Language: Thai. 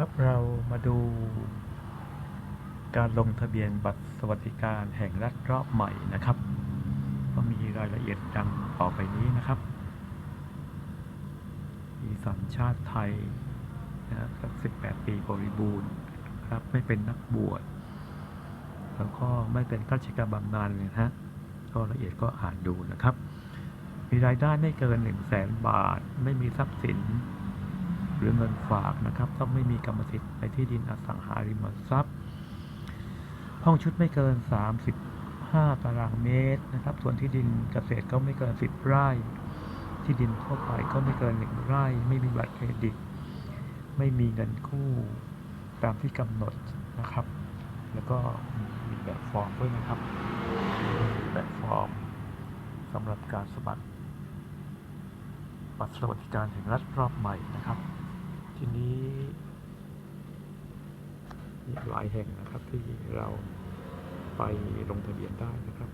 ครับเรามาดู การลงทะเบียนบัตรสวัสดิการแห่งรัฐรอบใหม่นะครับ ก็มีรายละเอียดดังต่อไปนี้นะครับ มีสัญชาติไทยนะครับ18 ปีบริบูรณ์ครับไม่เป็นนักบวชแล้วก็ไม่เป็นข้าราชการบำนาญเลยนะฮะก็ละเอียดก็อ่านดูนะครับ มีรายได้ไม่เกิน 1 0 0 0 0แสนบาท ไม่มีทรัพย์สิน หรือเงินฝากนะครับ ต้องไม่มีกรรมสิทธิ์ในที่ดินอสังหาริมทรัพย์ ห้องชุดไม่เกิน 35 ตารางเมตรนะครับ ส่วนที่ดินเกษตรก็ไม่เกิน 10 ไร่ ที่ดินทั่วไปก็ไม่เกิน 1 ไร่ ไม่มีบัตรเครดิต ไม่มีเงินกู้ตามที่กำหนดนะครับ แล้วก็มีแบบฟอร์มด้วยนะครับ แบบฟอร์มสำหรับการสมัครบัตรสวัสดิการแห่งรัฐรอบใหม่นะครับ ทีนี้มีหลายแห่งนะครับที่เราไปลงทะเบียนได้นะครับ